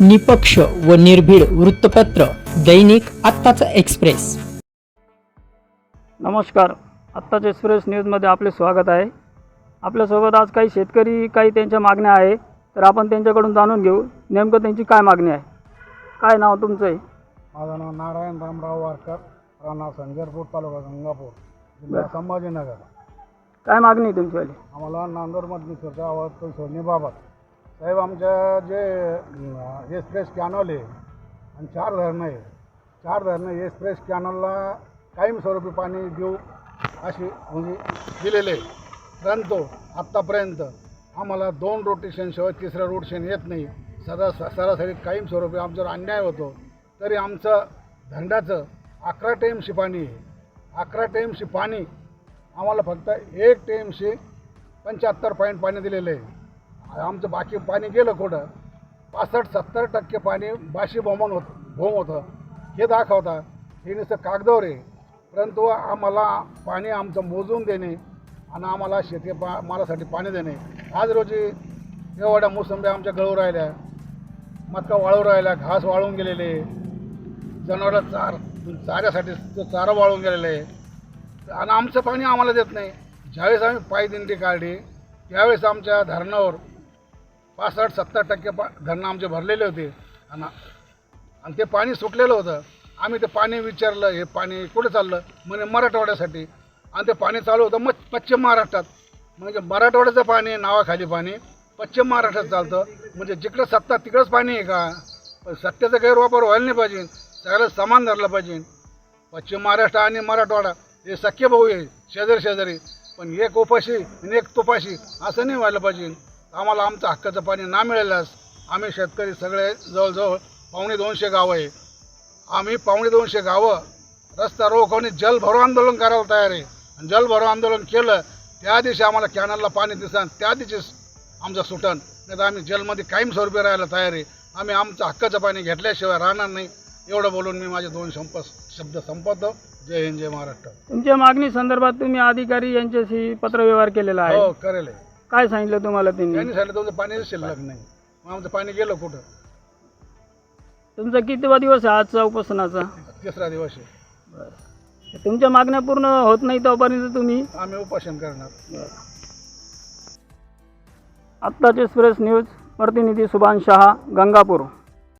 निपक्ष व निर्भीड वृत्तपत्र दैनिक आत्ताचा एक्सप्रेस. नमस्कार. आत्ताच एक्सप्रेस न्यूजमध्ये आपले स्वागत आहे. आपल्यासोबत आज काही शेतकरी काही त्यांच्या मागण्या आहे तर आपण त्यांच्याकडून जाणून घेऊ नेमकं त्यांची काय मागणी आहे? काय नाव तुमचं आहे? माझं नाव नारायण रामराव वारकर राणा संजरपूर तालुका गंगापूर जिल्हा संभाजीनगर. काय मागणी आहे तुमचीवाली आम्हाला नांदूर मधनेश्वरच्या आवाज सोडणीबाबत साहेब आमच्या जे एक्सप्रेस कॅनॉल आहे आणि चार धरणं आहे. चार धरणं एक्सप्रेस कॅनॉलला कायमस्वरूपी पाणी देऊ अशी म्हणजे दिलेले परंतु आत्तापर्यंत आम्हाला दोन रोटेशनशिवाय तिसरं रोटेशन येत नाही. सदा सरासरी कायमस्वरूपी आमच्यावर अन्याय होतो तरी आमचं धंद्याचं अकरा टेमशी पाणी आहे. अकरा टेमशी पाणी आम्हाला फक्त एक टेमशी पंच्याहत्तर पॉईंट पाणी दिलेलं आहे. आमचं बाकी पाणी गेलं कुठं? पासष्ट सत्तर टक्के पाणी बाशीबोमान होत भोम होतं. हे दाखवता हे नुसतं कागदावर आहे. परंतु आम्हाला पाणी आमचं मोजून देणे आणि आम्हाला शेती पा मालासाठी पाणी देणे. आज रोजी एवढ्या मोसंबी आमच्या गळू राहिल्या. मक्का वाळू राहिल्या घास वाळून गेलेले. जनावरं चार चाऱ्यासाठी तो चारा वाळून गेलेला. आहे आणि आमचं पाणी आम्हाला देत नाही. ज्यावेळेस आम्ही पायदिंडी काढली त्यावेळेस आमच्या धरणावर पासष्ट सत्तर टक्के पा धरणं आमचे भरलेले होते. आणि आणि ते पाणी सुटलेलं होतं. आम्ही ते पाणी विचारलं हे पाणी कुठे चाललं? म्हणजे मराठवाड्यासाठी. आणि ते पाणी चालू होतं मग पश्चिम महाराष्ट्रात. म्हणजे मराठवाड्याचं पाणी नावाखाली पाणी पश्चिम महाराष्ट्रात चालतं. म्हणजे जिकडं सत्ता तिकडंच पाणी आहे का? पण सत्तेचा गैरवापर व्हायला नाही पाहिजे. सगळं समान धरलं पाहिजे. पश्चिम महाराष्ट्र आणि मराठवाडा हे सख्य भाऊ आहे शेजारी शेजारी पण एक उपाशी आणि एक तुपाशी असं नाही व्हायला पाहिजे. आम्हाला आमचं हक्काचं पाणी ना मिळाल्यास आम्ही शेतकरी सगळे जवळजवळ पावणे दोनशे गावं आहे. आम्ही पावणे दोनशे गावं रस्ता रोखवणे जल भरो आंदोलन करायला तयार आहे. आणि जल भरो आंदोलन केलं त्या दिवशी आम्हाला कॅनलला पाणी दिसन त्या दिवशीच आमचं सुटण नाही तर आम्ही जलमध्ये कायमस्वरूपी राहायला तयार आहे. आम्ही आमचं हक्काचं पाणी घेतल्याशिवाय राहणार नाही. एवढं बोलून मी माझे दोन संप शब्द संपवतो. जय हिंद जय महाराष्ट्र. तुमच्या मागणी संदर्भात तुम्ही अधिकारी यांच्याशी पत्रव्यवहार केलेला आहे. हो करेल. आहे. काय सांगितलं तुम्हाला त्यांनी? त्यांनी सांगितलं तुमचं पाणी शिल्लक नाही. मग आमचं पाणी गेलं कुठं? तुमचा कितवा दिवस आहे आजचा उपोषणाचा? तिसरा दिवस आहे. तुमच्या मागण्या पूर्ण होत नाही तोपर्यंत तुम्ही? आम्ही उपोषण करणार. आत्ताच एक्सप्रेस न्यूज प्रतिनिधी सुभाष शहा गंगापूर.